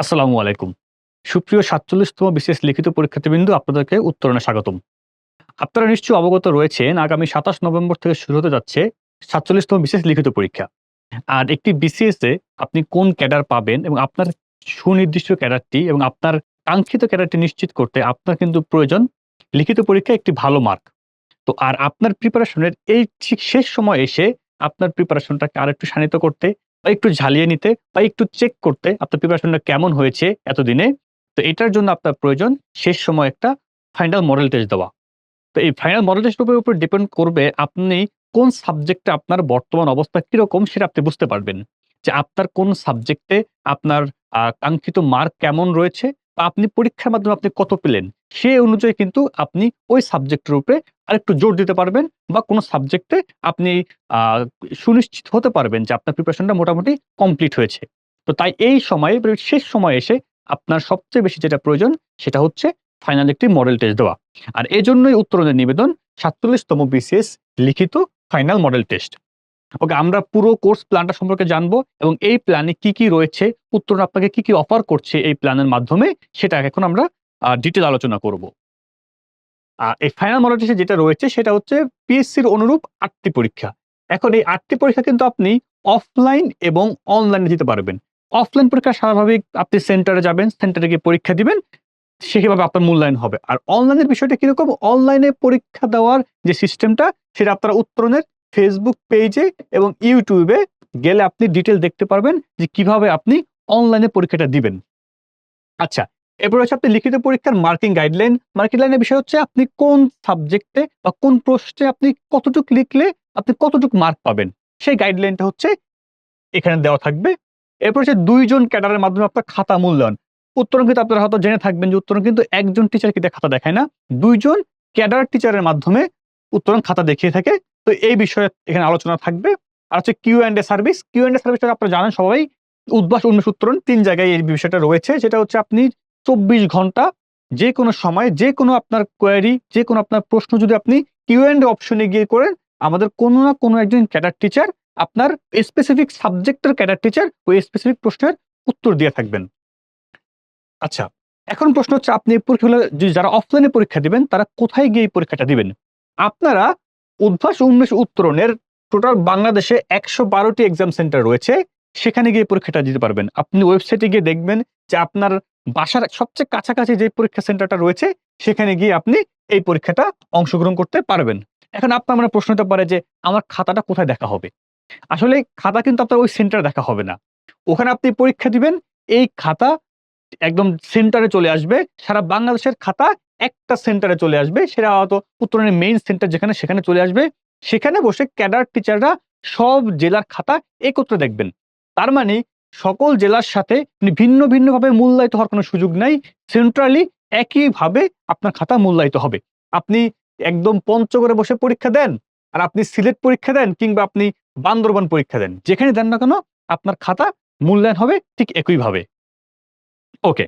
আসসালামু আলাইকুম। সুপ্রিয় সাতচল্লিশতম বিশেষ লিখিত পরীক্ষার্থীবৃন্দু, আপনাদেরকে উত্তরণে স্বাগতম। আপনারা নিশ্চয়ই অবগত রয়েছেন, আগামী সাতাশ নভেম্বর থেকে শুরু হতে যাচ্ছে সাতচল্লিশতম বিশেষ লিখিত পরীক্ষা। আর একটি বিসিএস আপনি কোন ক্যাডার পাবেন এবং আপনার সুনির্দিষ্ট ক্যাডারটি এবং আপনার কাঙ্ক্ষিত ক্যাডারটি নিশ্চিত করতে আপনার কিন্তু প্রয়োজন লিখিত পরীক্ষা একটি ভালো মার্ক। তো আর আপনার প্রিপারেশনের এই ঠিক শেষ সময় এসে আপনার প্রিপারেশনটাকে আরেকটু শানিত করতে বা একটু ঝালিয়ে নিতে বা একটু চেক করতে আপনার প্রিপারেশনটা কেমন হয়েছে এতদিনে। তো এটার জন্য আপনার প্রয়োজন শেষ সময় একটা ফাইনাল মডেল টেস্ট দেওয়া। তো এই ফাইনাল মডেল টেস্টের উপর ডিপেন্ড করবে আপনি কোন সাবজেক্টে আপনার বর্তমান অবস্থা কীরকম সেটা আপনি বুঝতে পারবেন। যে আপনার কোন সাবজেক্টে আপনার কাঙ্ক্ষিত মার্ক কেমন রয়েছে আপনি পরীক্ষার মাধ্যমে আপনি কত পেলেন? সেই অনুযায়ী কিন্তু আপনি ওই সাবজেক্টের উপরে আরেকটু জোর দিতে পারবেন বা কোনো সাবজেক্টে আপনি সুনিশ্চিত হতে পারবেন যে আপনার প্রিপারেশনটা মোটামুটি কমপ্লিট হয়েছে। তো তাই এই সময়ে, শেষ সময় এসে আপনার সবচেয়ে বেশি যেটা প্রয়োজন সেটা হচ্ছে ফাইনাল একটি মডেল টেস্ট দেওয়া। আর এই জন্যই উত্তরণের নিবেদন সাতচল্লিশতম বিসিএস লিখিত ফাইনাল মডেল টেস্ট ওকে আমরা পুরো কোর্স প্ল্যানটা সম্পর্কে জানব এবং এই প্ল্যানে কি কি রয়েছে উত্তরণ আপনাকে কি কি অফার করছে এই প্ল্যানের মাধ্যমে সেটা এখন আমরা ডিটেল আলোচনা করব। আহ, এই ফাইনাল মডেল টেস্টে যেটা রয়েছে সেটা হচ্ছে পিএসসির অনুরূপ আটটি পরীক্ষা। এখন এই আটটি পরীক্ষা কিন্তু আপনি অফলাইন এবং অনলাইনে দিতে পারবেন। অফলাইন পরীক্ষা স্বাভাবিক আপনি সেন্টারে যাবেন সেন্টারে গিয়ে পরীক্ষা দিবেন সেভাবে আপনার মূল্যায়ন হবে। আর অনলাইনের বিষয়টা কীরকম? অনলাইনে পরীক্ষা দেওয়ার যে সিস্টেমটা সেটা আপনারা উত্তরণের ফেসবুক পেজে এবং ইউটিউবে গেলে আপনি ডিটেল দেখতে পারবেন যে কীভাবে আপনি অনলাইনে পরীক্ষাটা দিবেন। আচ্ছা এরপর হচ্ছে আপনি লিখিত পরীক্ষার মার্কিং গাইডলাইন মার্কিং লাইনের বিষয় হচ্ছে আপনি কোন সাবজেক্টে বা কোন প্রশ্নে আপনি কতটুক লিখলে আপনি কতটুক মার্ক পাবেন। সেই গাইডলাইনটা হচ্ছে এখানে দেওয়া থাকবে। এরপর হচ্ছে দুইজন ক্যাডারের মাধ্যমে আপনার খাতা মূল্যায়ন। উত্তরণ কিন্তু আপনারা হয়তো জেনে থাকবেন যে উত্তরণ কিন্তু একজন টিচার কিন্তু খাতা দেখায় না। দুইজন ক্যাডার টিচারের মাধ্যমে উত্তরণ খাতা দেখিয়ে থাকে। তো এই বিষয়ে এখানে আলোচনা থাকবে। আর হচ্ছে Q and A service Q and A সার্ভিসটা আপনারা জানেন সবাই উদ্বাস উন্মেষ উত্তরণ তিন জায়গায় এই বিষয়টা রয়েছে। যেটা হচ্ছে আপনি চব্বিশ ঘণ্টা যে কোনো সময় যে কোনো আপনার কোয়ারি যে কোনো আপনার প্রশ্ন যদি আপনি কিউ অ্যান্ড অপশনে গিয়ে করেন, আমাদের কোনো না কোনো একজন ক্যাডার টিচার আপনার স্পেসিফিক সাবজেক্টের ক্যাডার টিচার ওই স্পেসিফিক প্রশ্নের উত্তর দিয়ে থাকবেন। আচ্ছা এখন প্রশ্ন হচ্ছে আপনি পরীক্ষাগুলো যারা অফলাইনে পরীক্ষা দিবেন, তারা কোথায় গিয়ে এই পরীক্ষাটা দিবেন? আপনারা উদ্ভাস উন্মেষ উত্তরণের টোটাল বাংলাদেশে একশো বারোটি এক্সাম সেন্টার রয়েছে। সেখানে গিয়ে পরীক্ষাটা দিতে পারবেন। আপনি ওয়েবসাইটে গিয়ে দেখবেন যে আপনার বাসার সবচেয়ে কাছাকাছি যে পরীক্ষা সেন্টারটা রয়েছে, সেখানে গিয়ে আপনি এই পরীক্ষাটা অংশগ্রহণ করতে পারবেন। এখন আপনার মানে প্রশ্ন হতে পারে যে, আমার খাতাটা কোথায় দেখা হবে? আসলে খাতা কিন্তু আপনার ওই সেন্টারে দেখা হবে না। ওখানে আপনি পরীক্ষা দিবেন, এই খাতা একদম সেন্টারে চলে আসবে। সারা বাংলাদেশের খাতা একটা সেন্টারে চলে আসবে, সেটা হয়তো উত্তরণের মেইন সেন্টার যেখানে, সেখানে চলে আসবে। সেখানে বসে ক্যাডার টিচাররা সব জেলার খাতা একত্রে দেখবেন। তার মানে সকল জেলার সাথে ভিন্ন ভিন্নভাবে মূল্যায়িত হওয়ার কোনো সুযোগ নাই। সেন্ট্রালি একইভাবে আপনার খাতা মূল্যায়িত হবে। আপনি একদম পঞ্চগড়ে বসে পরীক্ষা দেন আর আপনি সিলেট পরীক্ষা দেন কিংবা আপনি বান্দরবান পরীক্ষা দেন। যেখানে দেন না কেন, আপনার খাতা মূল্যায়ন হবে ঠিক একইভাবে। ওকে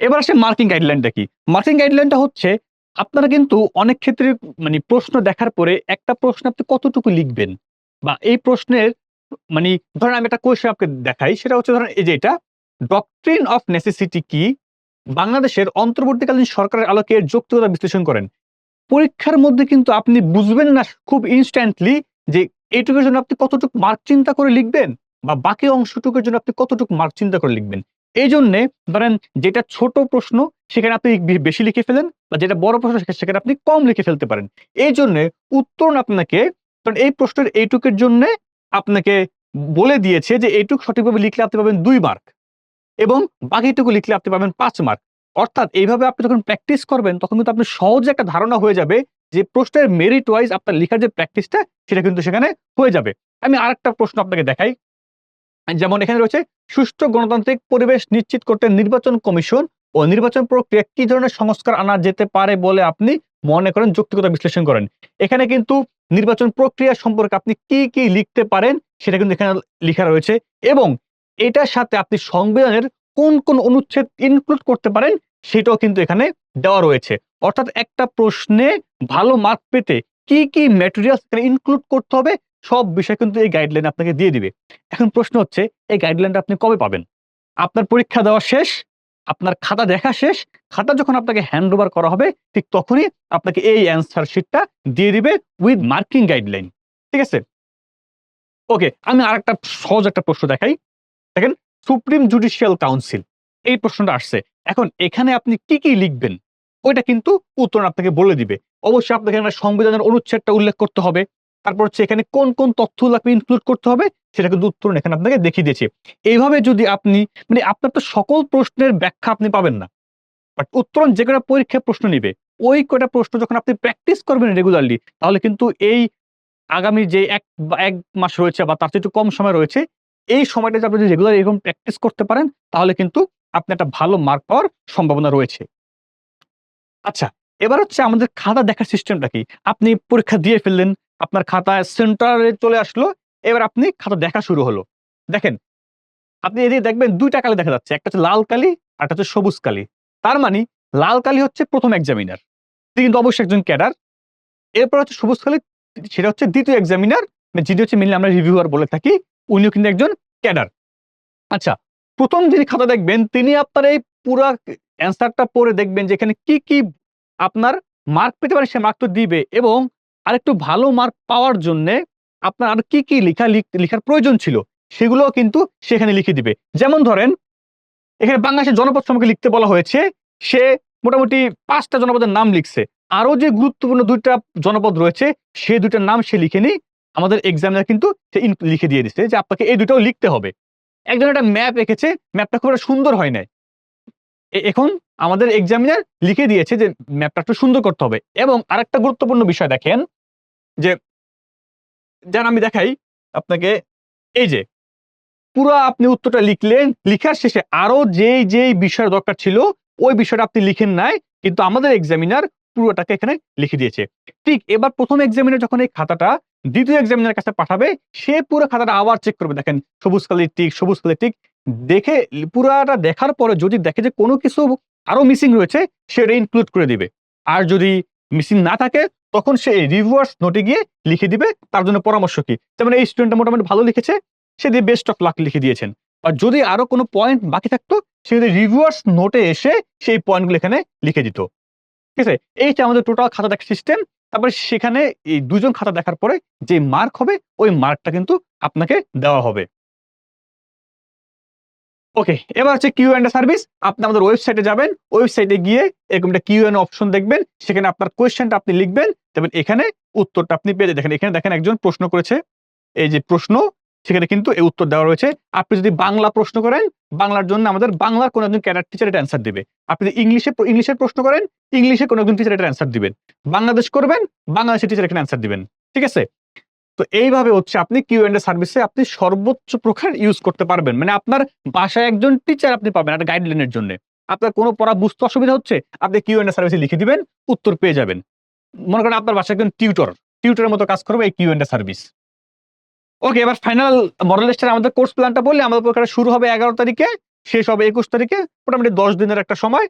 এবার আসে মার্কিং গাইডলাইনটা কি? মার্কিং গাইডলাইনটা হচ্ছে, আপনারা কিন্তু অনেক ক্ষেত্রে মানে প্রশ্ন দেখার পরে একটা প্রশ্ন আপনি কতটুকু লিখবেন? বা এই প্রশ্নের মানে ধরেন আমি একটা কোয়েশ্চেন আপনাকে দেখাই, সেটা হচ্ছে ধরেন এই যে এটা ডক্ট্রিন অফ নেসেসিটি কি? বাংলাদেশের অন্তর্বর্তীকালীন সরকারের আলোকে যৌক্তিকতা বিশ্লেষণ করেন। পরীক্ষার মধ্যে কিন্তু আপনি বুঝবেন না খুব ইনস্ট্যান্টলি যে এইটুকুর জন্য আপনি কতটুকু মার্ক চিন্তা করে লিখবেন, বা বাকি অংশটুকুর জন্য আপনি কতটুকু মার্ক চিন্তা করে লিখবেন। এই জন্যে ধরেন যেটা ছোট প্রশ্ন, সেখানে আপনি বেশি লিখে ফেলেন বা যেটা বড় প্রশ্ন সেখানে আপনি কম লিখে ফেলতে পারেন। এই জন্যে উত্তর আপনাকে কারণ এই প্রশ্নের এইটুকের জন্য আপনাকে বলে দিয়েছে যে এইটুক সঠিকভাবে লিখলে আপনি পাবেন দুই মার্ক এবং বাকিটুকু লিখলে আপনি পাবেন পাঁচ মার্ক অর্থাৎ এইভাবে আপনি যখন প্র্যাকটিস করবেন, তখন কিন্তু আপনি সহজে একটা ধারণা হয়ে যাবে যে প্রশ্নের মেরিট ওয়াইজ আপনার লেখার যে প্র্যাকটিসটা সেটা কিন্তু সেখানে হয়ে যাবে। আমি আরেকটা প্রশ্ন আপনাকে দেখাই। যেমন এখানে রয়েছে, সুষ্ঠু গণতান্ত্রিক পরিবেশ নিশ্চিত করতে নির্বাচন কমিশন ও নির্বাচন প্রক্রিয়া কি ধরনের সংস্কার আনা যেতে পারে বলে আপনি মনে করেন? যৌক্তিকতা বিশ্লেষণ করেন। এখানে কিন্তু নির্বাচন প্রক্রিয়া সম্পর্কে আপনি কি কি লিখতে পারেন সেটা কিন্তু এখানে লেখা রয়েছে এবং এটার সাথে আপনি সংবিধানের কোন কোন অনুচ্ছেদ ইনক্লুড করতে পারেন সেটাও কিন্তু এখানে দেওয়া রয়েছে। অর্থাৎ একটা প্রশ্নে ভালো মার্ক পেতে কি কি ম্যাটেরিয়ালস এখানে ইনক্লুড করতে হবে সব বিষয় কিন্তু এই গাইডলাইন আপনাকে দিয়ে দিবে। এখন প্রশ্ন হচ্ছে, এই গাইডলাইনটা আপনি কবে পাবেন? আপনার পরীক্ষা দেওয়া শেষ, আপনার খাতা দেখা শেষ, খাতা যখন আপনাকে হ্যান্ড ওভার করা হবে, ঠিক তখনই আপনাকে এই অ্যান্সার শিটটা দিয়ে দিবে উইথ মার্কিং গাইডলাইন ঠিক আছে? ওকে আমি আর একটা সহজ একটা প্রশ্ন দেখাই। দেখেন সুপ্রিম জুডিশিয়াল কাউন্সিল এই প্রশ্নটা আসছে। এখন এখানে আপনি কি কি লিখবেন, ওইটা কিন্তু উত্তর আপনাকে বলে দিবে। অবশ্যই আপনাকে সংবিধানের অনুচ্ছেদটা উল্লেখ করতে হবে। তারপর হচ্ছে এখানে কোন কোন তথ্যগুলো আপনি ইনক্লুড করতে হবে, সেটা কিন্তু উত্তর এখানে আপনাকে দেখিয়ে দিয়েছে। এইভাবে যদি আপনি মানে আপনার তো সকল প্রশ্নের ব্যাখ্যা আপনি পাবেন না বাট উত্তরণ যে কটা পরীক্ষায় প্রশ্ন নিবে, ওই কটা প্রশ্ন যখন আপনি প্র্যাকটিস করবেন রেগুলারলি তাহলে কিন্তু এই আগামী যে এক এক মাস রয়েছে বা তার চেয়ে একটু কম সময় রয়েছে, এই সময়টা যদি আপনি যদি রেগুলার এরকম প্র্যাকটিস করতে পারেন, তাহলে কিন্তু আপনি একটা ভালো মার্ক পাওয়ার সম্ভাবনা রয়েছে। আচ্ছা এবার হচ্ছে আমাদের খাতা দেখার সিস্টেমটা কি? আপনি পরীক্ষা দিয়ে ফেললেন আপনার খাতা সেন্টারে চলে আসলো, এবার আপনি খাতা দেখা শুরু হলো। দেখেন, আপনি এদিকে দেখবেন দুইটা কালি দেখা যাচ্ছে, একটা হচ্ছে লাল কালি আর একটা হচ্ছে সবুজ কালি। তার মানে লাল কালি হচ্ছে প্রথম এক্সামিনার তিনি কিন্তু অবশ্যই একজন ক্যাডার। এরপর হচ্ছে সবুজ কালি, সেটা হচ্ছে দ্বিতীয় এক্সামিনার যিনি হচ্ছে মেনলি আমরা রিভিউয়ার বলে থাকি, উনিও কিন্তু একজন ক্যাডার। আচ্ছা প্রথম যিনি খাতা দেখবেন, তিনি আপনার এই পুরা অ্যান্সারটা পড়ে দেখবেন যে এখানে কি কি আপনার মার্ক পেতে পারে, সে মার্ক তো দিবে এবং আরেকটু ভালো মার্ক পাওয়ার জন্য আপনার আর কি কি লেখা লিখ- লেখার প্রয়োজন ছিল সেগুলো কিন্তু সেখানে লিখে দিবে। যেমন ধরেন, এখানে বাংলাদেশের জনপদ সম্পর্কে লিখতে বলা হয়েছে, সে মোটামুটি পাঁচটা জনপদের নাম লিখছে। আরও যে গুরুত্বপূর্ণ দুইটা জনপদ রয়েছে, সে দুইটার নাম সে লিখেনি আমাদের এক্সামিনার কিন্তু সে লিখে দিয়ে দিচ্ছে যে আপনাকে এই দুটাও লিখতে হবে। একজন একটা ম্যাপ এঁকেছে ম্যাপটা খুব একটা সুন্দর হয় নাই। এখন আমাদের এক্সামিনার লিখে দিয়েছে যে ম্যাপটা একটু সুন্দর করতে হবে। এবং আরেকটা গুরুত্বপূর্ণ বিষয় দেখেন যে আমি দেখাই আপনাকে, এই যে, পুরো আপনি উত্তরটা লিখলেন, লিখার শেষে আরও যেই যেই বিষয়ের দরকার ছিল, ওই বিষয়টা আপনি লিখেন নাই, কিন্তু আমাদের এক্সামিনার পুরোটাকে এখানে লিখে দিয়েছে। ঠিক এবার প্রথম এক্সামিনার যখন এই খাতাটা, দ্বিতীয় এক্সামিনার কাছে পাঠাবে, সে পুরো খাতাটা আবার চেক করবে। দেখেন, সবুজ কালির টিক সবুজ কালির টিক দেখে, পুরাটা দেখার পরে যদি দেখে যে কোনো কিছু আরও মিসিং রয়েছে, সেটা ইনক্লুড করে দিবে। আর যদি মিসিং না থাকে, তখন সে রিভার্স নোটে গিয়ে লিখে দিবে, তার জন্য পরামর্শ কি? যেমন এই স্টুডেন্টটা মোটামুটি ভালো লিখেছে, সে দিয়ে বেস্ট অফ লাক লিখে দিয়েছেন। আর যদি আরও কোনো পয়েন্ট বাকি থাকতো, সে যদি রিভার্স নোটে এসে সেই পয়েন্টগুলো এখানে লিখে দিত। ঠিক আছে? এইটা আমাদের টোটাল খাতা দেখার সিস্টেম তারপরে সেখানে এই দুজন খাতা দেখার পরে যে মার্ক হবে, ওই মার্কটা কিন্তু আপনাকে দেওয়া হবে। ওকে এবার হচ্ছে কিউ অ্যান্ড সার্ভিস আপনি আমাদের ওয়েবসাইটে যাবেন ওয়েবসাইটে গিয়ে এরকম একটা কিউ অ্যান্ড অপশন দেখবেন, সেখানে আপনার কোয়েশ্চেনটা আপনি লিখবেন তবে এখানে উত্তরটা আপনি পেয়ে দেখেন, এখানে দেখেন একজন প্রশ্ন করেছে, এই যে প্রশ্ন, সেখানে কিন্তু এই উত্তর দেওয়া রয়েছে। আপনি যদি বাংলা প্রশ্ন করেন, বাংলার জন্য আমাদের বাংলার কোনো একজন ক্যাডার টিচার এটা অ্যান্সার দিবে। আপনি যদি ইংলিশে, ইংলিশের প্রশ্ন করেন, ইংলিশে কোনো একজন টিচার এটা অ্যান্সার দিবেন। বাংলাদেশ করবেন, বাংলাদেশের টিচার এখানে অ্যান্সার দিবেন। ঠিক আছে? তো এইভাবে হচ্ছে আপনি কিউ এন্ড সার্ভিসে আপনি সর্বোচ্চ প্রকার ইউজ করতে পারবেন। মানে আপনার বাসায় একজন টিচার আপনি পাবেন একটা গাইডলাইনের জন্য। আপনার কোনো পড়া বুঝতে অসুবিধা হচ্ছে, আপনি কিউ এন্ড সার্ভিসে লিখে দিবেন, উত্তর পেয়ে যাবেন। মনে করেন আপনার বাসায় একজন টিউটর টিউটরের মতো কাজ করবে এই কিউ এন্ড সার্ভিস ওকে এবার ফাইনাল মডেল আমাদের কোর্স প্ল্যানটা বললে আমাদের পরীক্ষাটা শুরু হবে এগারো তারিখে, শেষ হবে একুশ তারিখে, মোটামুটি দশ দিনের একটা সময়।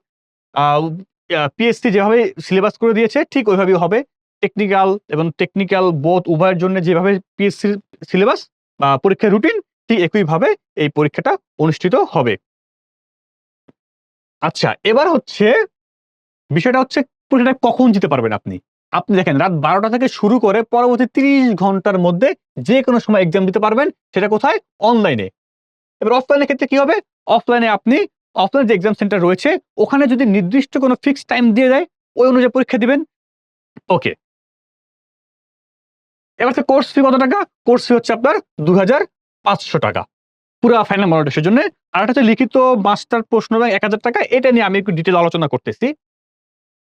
পিএসসি যেভাবে সিলেবাস করে দিয়েছে, ঠিক ওইভাবেই হবে। টেকনিক্যাল এবং টেকনিক্যাল বোধ উভয়ের জন্য যেভাবে পিএসসি সিলেবাস বা পরীক্ষার রুটিন ঠিক একইভাবে এই পরীক্ষাটা অনুষ্ঠিত হবে। আচ্ছা এবার হচ্ছে বিষয়টা হচ্ছে পরীক্ষাটা কখন যেতে পারবেন আপনি? আপনি দেখেন, রাত বারোটা থেকে শুরু করে পরবর্তী তিরিশ ঘণ্টার মধ্যে যে কোনো সময় এক্সাম দিতে পারবেন, সেটা কোথায়? অনলাইনে এবার অফলাইনের ক্ষেত্রে কি হবে? অফলাইনে আপনি অফলাইন যে এক্সাম সেন্টার রয়েছে, ওখানে যদি নির্দিষ্ট কোনো ফিক্সড টাইম দিয়ে দেয়, ওই অনুযায়ী পরীক্ষা দিবেন। ওকে এবার কোর্স ফি কত টাকা? কোর্স ফি হচ্ছে আপনার দু টাকা। পুরো ফাইনাল মডেলের জন্য। আর একটা হচ্ছে লিখিত মাস্টার প্রশ্ন ব্যাংক এক হাজার টাকা। এটা নিয়ে আমি একটু ডিটেল আলোচনা করতেছি।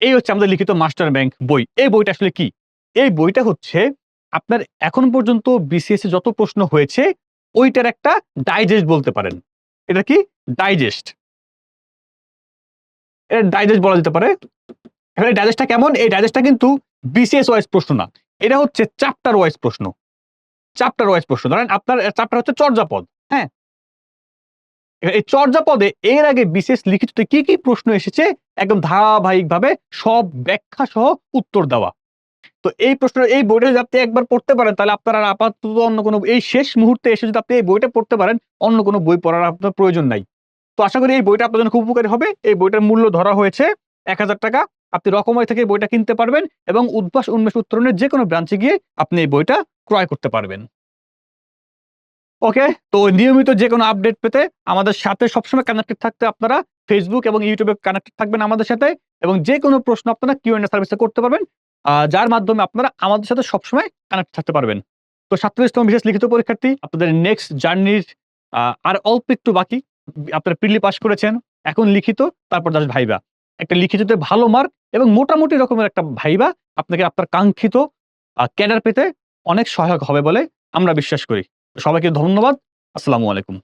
এই হচ্ছে আমাদের লিখিত মাস্টার ব্যাংক বই। এই বইটা আসলে কি? এই বইটা হচ্ছে আপনার এখন পর্যন্ত বিসিএস যত প্রশ্ন হয়েছে, ওইটার একটা ডাইজেস্ট বলতে পারেন। এটা কি? ডাইজেস্ট এটা ডাইজেস্ট বলা যেতে পারে। এখানে ডাইজেস্টটা কেমন? এই ডাইজেস্টটা কিন্তু বিসিএস ওয়াইজ প্রশ্ন না। এটা হচ্ছে চ্যাপ্টার ওয়াইজ প্রশ্ন। চ্যাপ্টার ওয়াইজ প্রশ্ন। ধরেন আপনার চ্যাপ্টার হচ্ছে চর্যাপদ হ্যাঁ? এই চর্যাপদে এর আগে বিশেষ লিখিত কি কি প্রশ্ন এসেছে? একদম ধারাবাহিকভাবে সব ব্যাখ্যা সহ উত্তর দেওয়া। তো এই প্রশ্ন, এই বইটা যদি আপনি একবার পড়তে পারেন, তাহলে আপনার আপাতত অন্য কোনো, এই শেষ মুহূর্তে এসে যদি আপনি এই বইটা পড়তে পারেন, অন্য কোনো বই পড়ার আপনার প্রয়োজন নাই। তো আশা করি এই বইটা আপনার জন্য খুব উপকারী হবে। এই বইটার মূল্য ধরা হয়েছে এক হাজার টাকা। আপনি রকমারি থেকে বইটা কিনতে পারবেন এবং উদ্ভাস উন্মেষ উত্তরণের যে কোনো ব্রাঞ্চে গিয়ে আপনি এই বইটা ক্রয় করতে পারবেন। ওকে? তো নিয়মিত যে কোনো আপডেট পেতে আমাদের সাথে সবসময় কানেক্টেড থাকতে আপনারা ফেসবুক এবং ইউটিউবে কানেক্টেড থাকবেন আমাদের সাথে এবং যে কোনো প্রশ্ন আপনারা কিউ এন্ড সার্ভিসে করতে পারবেন যার মাধ্যমে আপনারা আমাদের সাথে সবসময় কানেক্ট থাকতে পারবেন। তো সাতচল্লিশতম বিশেষ লিখিত পরীক্ষার্থী, আপনাদের নেক্সট জার্নির আর অল্প একটু বাকি, আপনারা প্রিলি পাস করেছেন, এখন লিখিত, তারপর দাস ভাইবা। একটা লিখিততে ভালো মার্ক এবং মোটামুটি রকমের একটা ভাইবা আপনাকে আপনার কাঙ্ক্ষিত ক্যাডার পেতে অনেক সহায়ক হবে বলে আমরা বিশ্বাস করি। সবাইকে ধন্যবাদ। আসসালামু আলাইকুম।